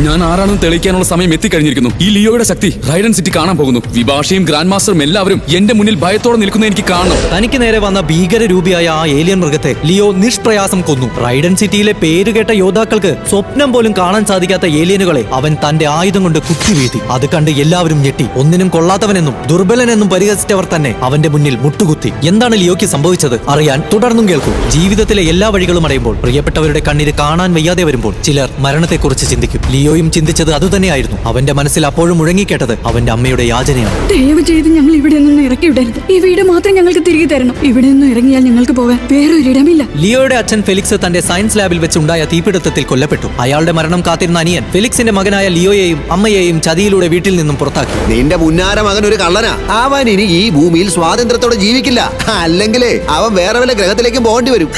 ഞാൻ ആരാണെന്ന് തെളിയിക്കാനുള്ള സമയം എത്തിക്കഴിഞ്ഞിരിക്കുന്നു. ഈ ലിയോയുടെ ശക്തി റൈഡൻ സിറ്റി കാണാൻ പോകുന്നു. വിഭാഷയും ഗ്രാൻഡ് മാസ്റ്ററും എല്ലാവരും എന്റെ മുന്നിൽ ഭയത്തോടെ നിൽക്കുന്ന എനിക്ക് കാണണം. തനിക്ക് നേരെ വന്ന ഭീകര രൂപിയായ ആ ഏലിയൻ മൃഗത്തെ ലിയോ നിഷ്പ്രയാസം കൊന്നു. റൈഡൻ സിറ്റിയിലെ പേരുകേട്ട യോദ്ധാക്കൾക്ക് സ്വപ്നം പോലും കാണാൻ സാധിക്കാത്ത ഏലിയനുകളെ അവൻ തന്റെ ആയുധം കൊണ്ട് കുത്തിവീഴ്ത്തി. അത് കണ്ട് എല്ലാവരും ഞെട്ടി. ഒന്നിനും കൊള്ളാത്തവനെന്നും ദുർബലനെന്നും പരിഹസിച്ചവർ തന്നെ അവന്റെ മുന്നിൽ മുട്ടുകുത്തി. എന്താണ് ലിയോയ്ക്ക് സംഭവിച്ചത്? അറിയാൻ തുടർന്നും കേൾക്കൂ. ജീവിതത്തിലെ എല്ലാ വഴികളും അടയുമ്പോൾ പ്രിയപ്പെട്ടവരുടെ കണ്ണിന് കാണാൻ വയ്യാതെ വരുമ്പോൾ ചിലർ മരണത്തെക്കുറിച്ച് ചിന്തിക്കും. ലിയോയും ചിന്തിച്ചത് അതുതന്നെയായിരുന്നു. അവന്റെ മനസ്സിൽ അപ്പോഴും മുഴങ്ങിക്കേട്ടത് അവന്റെ അമ്മയുടെ യാചനയാണ്. ദയവ് ചെയ്ത് ഞങ്ങൾ ഇവിടെ നിന്ന് ഇറക്കി വിടരുത് ഈ വീട് മാത്രം ഞങ്ങൾക്ക് തിരികെ തരണം. ഇവിടെ നിന്ന് ഇറങ്ങിയാൽ ഞങ്ങൾക്ക് പോകാൻ വേറൊരിടമില്ല. ലിയോയുടെ അച്ഛൻ ഫെലിക്സ് തന്റെ സയൻസ് ലാബിൽ വെച്ചുണ്ടായ തീപിടുത്തത്തിൽ കൊല്ലപ്പെട്ടു. അയാളുടെ മരണം കാത്തിരുന്ന അനിയൻ ഫെലിക്സിന്റെ മകനായ ലിയോയെയും അമ്മയെയും ചതിയിലൂടെ വീട്ടിൽ നിന്നും പുറത്താക്കി. നിന്റെ മുന്നാര മകൻ ഒരു കള്ളനാ. അവൻ ഇനി ഈ ഭൂമിയിൽ സ്വാതന്ത്ര്യത്തോടെ ജീവിക്കില്ല. അല്ലെങ്കിൽ അവൻ വേറെ വല്ല ഗ്രഹത്തിലേക്കും പോകേണ്ടി വരും.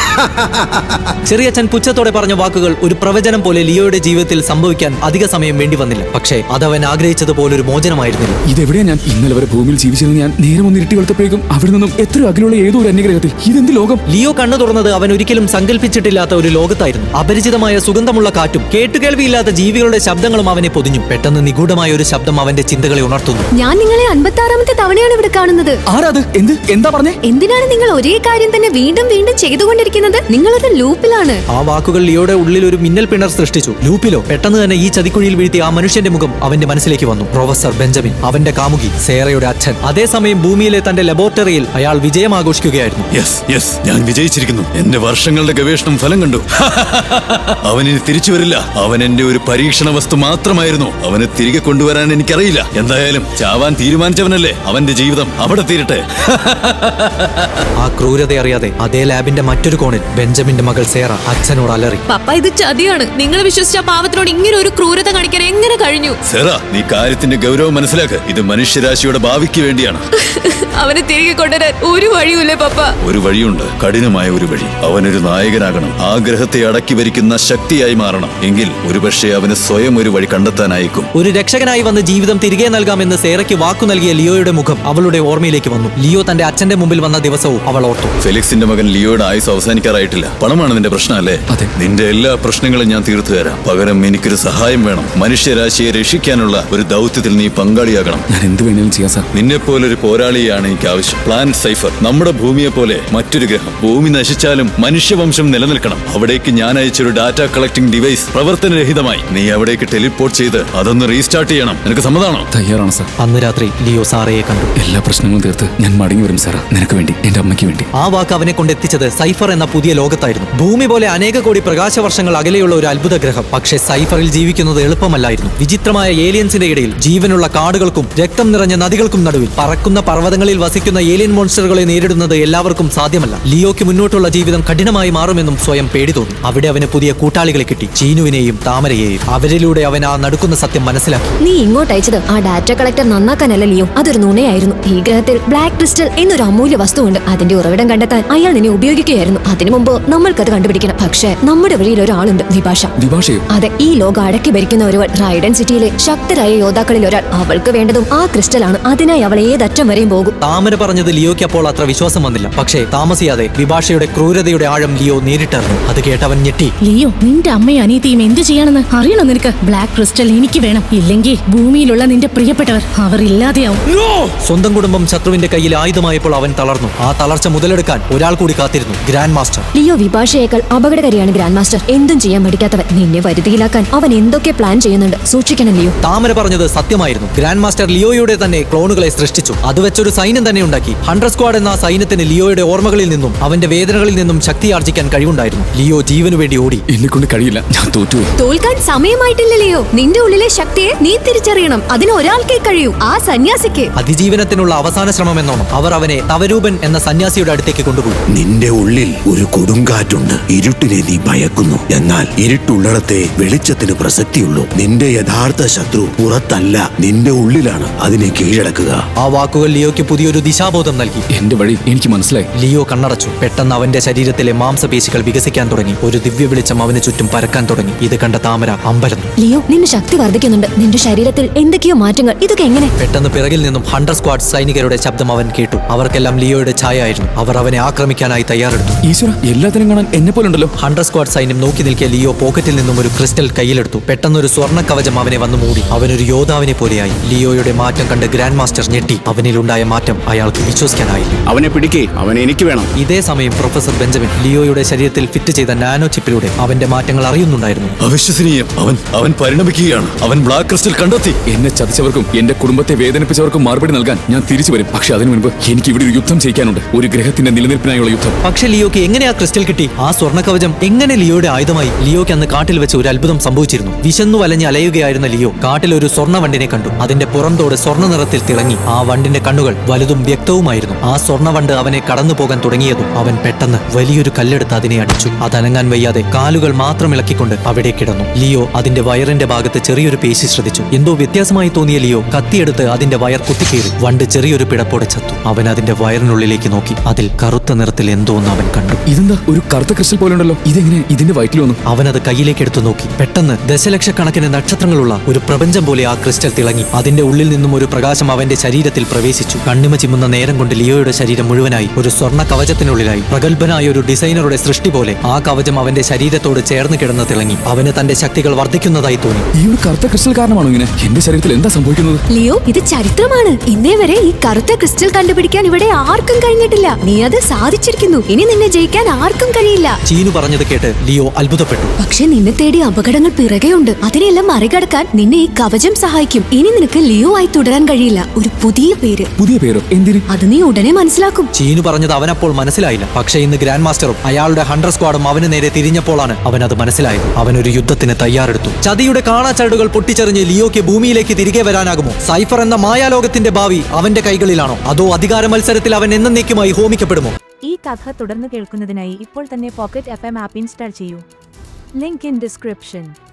ചെറിയച്ഛൻ പുച്ഛത്തോടെ പറഞ്ഞ വാക്കുകൾ ഒരു പ്രവചനം പോലെ ലിയോയുടെ ജീവിതത്തിൽ സംഭവിക്കാൻ അധിക സമയം വേണ്ടി വന്നില്ല. പക്ഷേ അതവൻ ആഗ്രഹിച്ചതുപോലെ ഒരു മോചനമായിരുന്നില്ല. ഇതെവിടെയാ ഞാൻ? ഇന്നലെ വരെ ഭൂമിയിൽ ജീവിച്ചിരുന്ന ഞാൻ നേരം ഒന്ന് ഇരുട്ടി വെളുത്തപ്പോഴേക്കും അവിടെ നിന്നും എത്ര അകലുള്ള ഏതോ ഒരു അന്യഗ്രഹത്തിൽ. ഇതെന്ത് ലോകം? ലിയോ കണ്ണു തുറന്നത് അവൻ ഒരിക്കലും സങ്കല്പിച്ചിട്ടില്ലാത്ത ഒരു ലോകത്തായിരുന്നു. അപരിചിതമായ സുഗന്ധമുള്ള കാറ്റും കേട്ടുകേൾവിയില്ലാത്ത ജീവികളുടെ ശബ്ദങ്ങളും അവനെ പൊതിഞ്ഞു. പെട്ടെന്ന് നിഗൂഢമായ ഒരു ശബ്ദം അവന്റെ ചിന്തകളെ ഉണർത്തുന്നു. ഞാൻ നിങ്ങളെ അൻപത്തി ആറാമത്തെ തവണയാണ് ഇവിടെ കാണുന്നത്. ആരാത്? എന്ത്? എന്താ പറഞ്ഞേ? എന്തിനാണ് നിങ്ങൾ ഒരേ കാര്യം തന്നെ വീണ്ടും വീണ്ടും ചെയ്തുകൊണ്ടിരിക്കുന്നത്? നിങ്ങളൊരു ലൂപ്പിലാണ്. ആ വാക്കുകൾ ലിയോയുടെ ഉള്ളിൽ ഒരു മിന്നൽ പിണർ സൃഷ്ടിച്ചു. ലൂപ്പിലോ? പെട്ടെന്ന് തന്നെ ഈ ചതിക്കുഴിയിൽ വീഴ്ത്തിയ ആ മനുഷ്യന്റെ മുഖം അവന്റെ മനസ്സിലേക്ക് വന്നു. പ്രൊഫസർ ബെഞ്ചമിൻ അവന്റെ കാമുകി സേറയുടെ അച്ഛൻ. അതേസമയം ഭൂമിയിലെ തന്റെ ലബോറട്ടറിയിൽ അയാൾ വിജയം ആഘോഷിക്കുകയായിരുന്നു. യെസ് യെസ് ഞാൻ വിജയിച്ചിരിക്കുന്നു. എന്റെ വർഷങ്ങളുടെ ഗവേഷണം ഫലം കണ്ടു. അവൻ ഇനി തിരിച്ചു വരില്ല. അവൻ എന്റെ ഒരു പരീക്ഷണ വസ്തു മാത്രമായിരുന്നു. അവനെ തിരികെ കൊണ്ടുവരാൻ എനിക്കറിയില്ല. എന്തായാലും ചാവാൻ തീരുമാനിച്ചവനല്ലേ അവന്റെ ജീവിതം അവിടെ തീരട്ടെ. ആ ക്രൂരത അറിയാതെ അതേ ലാബിന്റെ മറ്റൊരു കോണിൽ ബെഞ്ചമിന്റെ മകൾ സേറ അച്ഛനോട് അലറി. പപ്പ ഇത് ചതിയാണ്. നിങ്ങൾ വിശ്വസിച്ച പാവത്തിനോട് ഇങ്ങനെ ഒരു ക്രൂരത കാണിക്കാൻ എങ്ങനെ കഴിഞ്ഞു? സെറ നീ കാര്യത്തിന്റെ ഗൗരവം മനസ്സിലാക്ക്. ഇത് മനുഷ്യരാശിയുടെ ഭാവിക്ക് വേണ്ടിയാണ്. അവനെ തിരികെ കൊണ്ടുവരാൻ ഒരു വഴിയുമില്ലേ പപ്പ. ഒരു വഴിയുണ്ട്. കഠിനമായ ഒരു വഴി. അവനൊരു നായകനാകണം. ആഗ്രഹത്തെ അടക്കി ഭരിക്കുന്ന ശക്തിയായി മാറണം. എങ്കിൽ ഒരുപക്ഷെ അവന് സ്വയം ഒരു വഴി കണ്ടെത്താനായിക്കും. ഒരു രക്ഷകനായി വന്ന് ജീവിതം തിരികെ നൽകാമെന്ന് സേറയ്ക്ക് വാക്കു നൽകിയ ലിയോയുടെ മുഖം അവളുടെ ഓർമ്മയിലേക്ക് വന്നു. ലിയോ തന്റെ അച്ഛന്റെ മുമ്പിൽ വന്ന ദിവസവും അവൾ ഓർത്തു. ഫെലിക്സിന്റെ മകൻ ലിയോയുടെ ആയുസ് അവസാനിക്കാറായിട്ടില്ല. പണമാണ് നിന്റെ പ്രശ്നം അല്ലേ അതെ. നിന്റെ എല്ലാ പ്രശ്നങ്ങളും ഞാൻ തീർത്തു തരാം. പകരം എനിക്കൊരു സഹായം വേണം. മനുഷ്യരാശിയെ രക്ഷിക്കാനുള്ള ഒരു ദൗത്യത്തിൽ നീ പങ്കാളിയാകണം. ഞാൻ എന്ത് വേണമെങ്കിലും ചെയ്യാം സാർ. നിന്നെ പോലൊരു പോരാളിയാണ് എനിക്ക് ആവശ്യം. പ്ലാനറ്റ് സൈഫർ നമ്മുടെ ഭൂമിയെ പോലെ മറ്റൊരു ഗ്രഹം. ഭൂമി നശിച്ചാലും മനുഷ്യവംശം നിലനിൽക്കണം. അവിടേക്ക് ഞാൻ അയച്ചൊരു ഡാറ്റ കളക്ടിംഗ് ഡിവൈസ് പ്രവർത്തനരഹിതമായി. നീ അവിടേക്ക് ടെലിപ്പോർട്ട് ചെയ്ത് അതൊന്ന് റീസ്റ്റാർട്ട് ചെയ്യണം. നിനക്ക് സമ്മതമാണോ തയ്യാറാണ് സാർ. അന്ന് രാത്രി ലിയോ സാറയെ കണ്ടു. എല്ലാ പ്രശ്നങ്ങളും തീർത്ത് ഞാൻ മടങ്ങി വരും സാർ നിനക്ക് വേണ്ടി എന്റെ അമ്മയ്ക്ക് വേണ്ടി. ആ വാക്ക് അവനെ കൊണ്ടെത്തിച്ചത് സൈഫർ എന്ന പുതിയ ലോകത്തായിരുന്നു. ഭൂമി പോലെ അനേക കോടി പ്രകാശ വർഷങ്ങൾ അകലെയുള്ള ഒരു അത്ഭുത ഗ്രഹം. പക്ഷേ സൈഫറിൽ ജീവിക്കുന്നത് എളുപ്പമല്ലായിരുന്നു. വിചിത്രമായ ഏലിയൻസിന്റെ ഇടയിൽ ജീവനുള്ള കാടുകൾക്കും രക്തം നിറഞ്ഞ നദികൾക്കും നടുവിൽ പറക്കുന്ന പർവതങ്ങളിൽ വസിക്കുന്ന ഏലിയൻ മോൺസ്റ്ററുകളെ നേരിടുന്നത് എല്ലാവർക്കും സാധ്യമല്ല. ലിയോയ്ക്ക് മുന്നോട്ടുള്ള ജീവിതം കഠിനമായി മാറുമെന്നും സ്വയം പേടി തോന്നി. അവിടെ അവന് പുതിയ കൂട്ടാളികളെ കിട്ടി. ചീനുവിനെയും താമരയെയും. അവരിലൂടെ അവൻ ആ നടക്കുന്ന സത്യം മനസ്സിലാക്കി. നീ ഇങ്ങോട്ട് അയച്ചത് ആ ഡാറ്റ കളക്ടർ നന്നാക്കാനല്ല ലിയോ. അതൊരു നുണയായിരുന്നു. ഈ ഗ്രഹത്തിൽ ബ്ലാക്ക് ക്രിസ്റ്റൽ എന്നൊരു അമൂല്യ വസ്തുവുണ്ട്. അതിന്റെ ഉറവിടം കണ്ടെത്താൻ അയാൾ നിന്നെ ഉപയോഗിക്കുകയായിരുന്നു. അതിനു മുമ്പ് നമ്മൾക്കത് കണ്ടുപിടിക്കണം. പക്ഷേ നമ്മുടെ വഴിയിൽ ഒരാളുണ്ട് വിഭാഷ. വിഭാഷയോ? അതെ ഈ ലോകം അടക്കി ഭരിക്കുന്ന ഒരുവൾ. റൈഡൻ സിറ്റിയിലെ ശക്തരായ യോദ്ധാക്കളിൽ ഒരാൾ. അവൾക്ക് വേണ്ടതും ആ ക്രിസ്റ്റലാണ്. അതിനായി അവൾ ഏതറ്റം വരെയും പോകും. താമര പറഞ്ഞത് ലിയോയ്ക്ക് അപ്പോൾ അത്ര വിശ്വാസം വന്നില്ല. പക്ഷേ താമസിയാതെ വിഭാഷയുടെ ക്രൂരതയുടെ ആഴം ലിയോ നേരിട്ടറിഞ്ഞു. അത് കേട്ടവൻ ഞെട്ടി. ലിയോ നിന്റെ അമ്മയും അനിയത്തിയും എന്ത് ചെയ്യണമെന്ന് അറിയണം നിനക്ക്? ബ്ലാക്ക് ക്രിസ്റ്റൽ എനിക്ക് വേണം. ഇല്ലെങ്കിൽ ഭൂമിയിലുള്ള നിന്റെ പ്രിയപ്പെട്ടവർ അവർ ഇല്ലാതെയാവും സ്വന്തം കുടുംബം ശത്രുവിന്റെ കയ്യിൽ ആയുധമായപ്പോൾ അവൻ തളർന്നു. ആ തളർച്ച മുതലെടുക്കാൻ ഒരാൾ കൂടി കാത്തിരുന്നു. ഗ്രാൻഡ് മാസ്റ്റർ ലിയോ വിഭാഷയേക്കാൾ അപകടകാരിയാണ് ഗ്രാൻഡ് മാസ്റ്റർ എന്തും ചെയ്യാൻ പഠിക്കാത്തവൻ നിന്നെ വരുതിയിലാക്കാൻ അവൻ എന്തൊക്കെ പ്ലാൻ ചെയ്യുന്നുണ്ട്? സൂക്ഷിക്കണം ലിയോ. താമര പറഞ്ഞത് സത്യമായിരുന്നു. ഗ്രാൻഡ് മാസ്റ്റർ ലിയോയുടെ തന്നെ ക്ലോണുകളെ സൃഷ്ടിച്ചു. അത് വെച്ചൊരു സൈന്യം തന്നെ ഉണ്ടാക്കി. ഹൺഡ്രഡ് സ്ക്വാഡ് എന്ന സൈന്യത്തിന് ലിയോയുടെ ഓർമ്മകളിൽ നിന്നും അവന്റെ വേദനകളിൽ നിന്നും ശക്തി ആർജിക്കാൻ കഴിവുണ്ടായിരുന്നു. ലിയോ ജീവനു വേണ്ടി ഓടി. എന്നെ കൊണ്ട് കഴിയില്ല. ഞാൻ തോറ്റു. തോൽക്കാൻ സമയമായിട്ടില്ല ലിയോ. നിന്റെ ഉള്ളിലെ ശക്തിയെ നീ തിരിച്ചറിയണം. അതിന് ഒരാൾക്കേ കഴിയൂ. ആ സന്യാസിക്ക്. അതിജീവനത്തിനുള്ള അവസാന ശ്രമം എന്നോണം അവർ അവനെ തവരൂപൻ എന്ന സന്യാസിയുടെ അടുത്തേക്ക് കൊണ്ടുപോയി. നിന്റെ ഉള്ളിൽ ഒരു കൊടുങ്കാറ്റുണ്ട്. ഇരുട്ടിനെ നീ ഭയക്കുന്നു. എന്നാൽ ഇരുട്ടുള്ളിടത്തെ വെളിച്ചത്തിന് പ്രസക്തിയുള്ളൂ. നിന്റെ യഥാർത്ഥ ശത്രു പുറത്തല്ല. നിന്റെ ഉള്ളിലാണ് അതിനെ കീഴടക്കുക. ആ വാക്കുകൾ ലിയോയ്ക്ക് പുതിയ പുതിയൊരു ദിശാബോധം നൽകി. എന്റെ വഴി എനിക്ക് മനസ്സിലായി. ലിയോ കണ്ണടച്ചു. പെട്ടെന്ന് അവന്റെ ശരീരത്തിലെ മാംസപേശികൾ വികസിക്കാൻ തുടങ്ങി. ഒരു ദിവ്യ വെളിച്ചം അവന് ചുറ്റും പരക്കാൻ തുടങ്ങി. ഇത് കണ്ട താമര അമ്പരന്നു. ലിയോ നിന്റെ ശക്തി വർദ്ധിക്കുന്നുണ്ട്. നിന്റെ ശരീരത്തിൽ എന്തൊക്കെയോ മാറ്റങ്ങൾ. ഇതൊക്കെ എങ്ങനെ? പെട്ടെന്ന് പിറകിൽ നിന്നും ഹണ്ടർ സ്ക്വാഡ് സൈനികരുടെ ശബ്ദം അവൻ കേട്ടു. അവർക്കെല്ലാം ലിയോയുടെ ഛായ ആയിരുന്നു അവർ അവനെ ആക്രമിക്കാനായി തയ്യാറെടുത്തു. ഈശ്വര എല്ലാത്തിനും കാണാൻ എന്നെ പോലെ ഉണ്ടല്ലോ ഹണ്ടർ സ്ക്വാഡ് സൈന്യം നോക്കി നിൽക്കിയ ലിയോ പോക്കറ്റിൽ നിന്നും ഒരു ക്രിസ്റ്റൽ കയ്യിലെടുത്തു. പെട്ടെന്ന് ഒരു സ്വർണ കവചം അവനെ വന്നു മൂടി. അവനൊരു യോദ്ധാവിനെ പോലെയായി. ലിയോയുടെ മാറ്റം കണ്ട് ഗ്രാൻഡ് മാസ്റ്റർ ഞെട്ടി. അവനിലുണ്ടായ മാറ്റം അയാൾക്ക് വിശ്വസിക്കാനായില്ല. അവനെ പിടിക്കേ അവൻ എനിക്ക് വേണം. ഇതേ സമയം പ്രൊഫസർ ബെഞ്ചമിൻ ലിയോയുടെ ശരീരത്തിൽ ഫിറ്റ് ചെയ്ത നാനോ ചിപ്പിലൂടെ അവന്റെ മാറ്റങ്ങൾ അറിയുന്നുണ്ടായിരുന്നു. അവിശ്വസനീയം. അവൻ അവൻ പരിണമിക്കുകയാണ്. അവൻ ബ്ലാക്ക് ക്രിസ്റ്റൽ കണ്ടെത്തി. എന്നെ ചതിച്ചവർക്കും എന്റെ കുടുംബത്തെ വേദനിപ്പിച്ചവർക്കും മറുപടി നൽകാൻ ഞാൻ തിരിച്ചു വരും. പക്ഷെ അതിനു മുൻപ് എനിക്ക് ഇവിടെ ഒരു യുദ്ധം ചെയ്യാനുണ്ട് ഒരു ഗ്രഹത്തിന്റെ നിലനിൽപ്പിനായുള്ള യുദ്ധം. പക്ഷെ ലിയോക്ക് എങ്ങനെ ആ ക്രിസ്റ്റൽ കിട്ടി? ആ സ്വർണ കവചം എങ്ങനെ ലിയോയുടെ ആയുധമായി ലിയോക്ക് അന്ന് കാട്ടിൽ വെച്ച് ഒരു അത്ഭുതം സംഭവിച്ചിരുന്നു. വിശന്നു വലഞ്ഞ് അലയുകയായിരുന്ന ലിയോ കാട്ടിൽ ഒരു സ്വർണ വണ്ടിനെ കണ്ടു. അതിന്റെ പുറന്തോട് സ്വർണ നിറത്തിൽ തിളങ്ങി. ആ വണ്ടിന്റെ കണ്ണുകൾ വലുതും വ്യക്തവുമായിരുന്നു. ആ സ്വർണവണ്ട് അവനെ കടന്നു പോകാൻ തുടങ്ങിയതും അവൻ പെട്ടെന്ന് വലിയൊരു കല്ലെടുത്ത് അതിനെ അടിച്ചു. അതനങ്ങാൻ വയ്യാതെ കാലുകൾ മാത്രം ഇളക്കിക്കൊണ്ട് അവിടെ കിടന്നു. ലിയോ അതിന്റെ വയറിന്റെ ഭാഗത്ത് ചെറിയൊരു പേശി ശ്രദ്ധിച്ചു. എന്തോ വ്യത്യാസമായി തോന്നിയ ലിയോ കത്തിയെടുത്ത് അതിന്റെ വയർ കുത്തിക്കേറി വണ്ട് ചെറിയൊരു പിടപ്പോടെ ചത്തു. അവൻ അതിന്റെ വയറിനുള്ളിലേക്ക് നോക്കി. അതിൽ കറുത്ത നിറത്തിൽ എന്തോ ഒന്ന് അവൻ കണ്ടു. ഇതെന്താ? ഒരു കറുത്ത ക്രിസ്റ്റൽ പോലെ ഉണ്ടല്ലോ ഇതെങ്ങനെ ഇതിന്റെ വയറ്റിൽ വന്നു? അത് കയ്യിലേക്ക് എടുത്തു നോക്കി. പെട്ടെന്ന് ദശലക്ഷക്കണക്കിന് നക്ഷത്രങ്ങളുള്ള ഒരു പ്രപഞ്ചം പോലെ ആ ക്രിസ്റ്റൽ തിളങ്ങി. അതിന്റെ ഉള്ളിൽ നിന്നും ഒരു പ്രകാശം അവന്റെ ശരീരത്തിൽ പ്രവേശിച്ചു. കണ്ണിമ ചിമ്മുന്ന നേരം കൊണ്ട് ലിയോയുടെ ശരീരം മുഴുവനായി ഒരു സ്വർണ കവചത്തിനുള്ളിലായി. പ്രഗത്ഭനായ ഒരു ഡിസൈനറുടെ സൃഷ്ടി പോലെ ആ കവചം അവന്റെ ശരീരത്തോട് ചേർന്ന് കിടന്ന് തിളങ്ങി. അവന് തന്റെ ശക്തികൾ വർദ്ധിക്കുന്നതായി തോന്നി. ഈ ഒരു കറുത്ത ക്രിസ്റ്റൽ കാരണമാണോ ഇങ്ങനെ? എന്റെ ശരീരത്തിൽ എന്താ സംഭവിക്കുന്നത്? ലിയോ ഇത് ചരിത്രമാണ്. ഇന്നേ വരെ ഈ കറുത്ത ക്രിസ്റ്റൽ കണ്ടുപിടിക്കാൻ ഇവിടെ ആർക്കും കഴിഞ്ഞിട്ടില്ല. നീ അത് സാധിച്ചിരിക്കുന്നു. ഇനി നിന്നെ ജയിക്കാൻ ആർക്കും കഴിയില്ല. ചീനു പറഞ്ഞത് കേട്ട് ലിയോ അത്ഭുതപ്പെട്ടു. പക്ഷെ നിന്നെ തേടി അപകടങ്ങൾ പിറകെയുണ്ട്. അതിനെല്ലാം മറികടക്കാൻ നിന്നെ ഈ കവചം സഹായിക്കും. ഇനി നിനക്ക് ലിയോ ആയി തുടരാൻ കഴിയില്ല. ഒരു പുതിയ പേര്. പുതിയ പേരോ? എന്തിന്? അത് നീ ഉടനെ മനസ്സിലാക്കും. ചീനു പറഞ്ഞത് അവനപ്പോൾ മനസ്സിലായില്ല. പക്ഷേ ഇന്ന് ഗ്രാൻഡ് മാസ്റ്ററും അയാളുടെ ഹണ്ടർ സ്ക്വാഡും അവന് നേരെ തിരിഞ്ഞപ്പോഴാണ് അവൻ അത് മനസ്സിലായത്. അവൻ ഒരു യുദ്ധത്തിന് തയ്യാറെടുത്തു. ചതിയുടെ കാണാച്ചരടുകൾ പൊട്ടിച്ചെറിഞ്ഞ് ലിയോയ്ക്ക് ഭൂമിയിലേക്ക് തിരികെ വരാനാകുമോ? സൈഫർ എന്ന മായാലോകത്തിന്റെ ഭാവി അവന്റെ കൈകളിലാണോ? അതോ അധികാര മത്സരത്തിൽ അവൻ എന്നേക്കുമായി ഹോമിക്കപ്പെടുമോ? ഈ കഥ തുടർന്ന് കേൾക്കുന്നതിനായി ഇപ്പോൾ തന്നെ pocket F M app install ചെയ്യൂ. Link in description.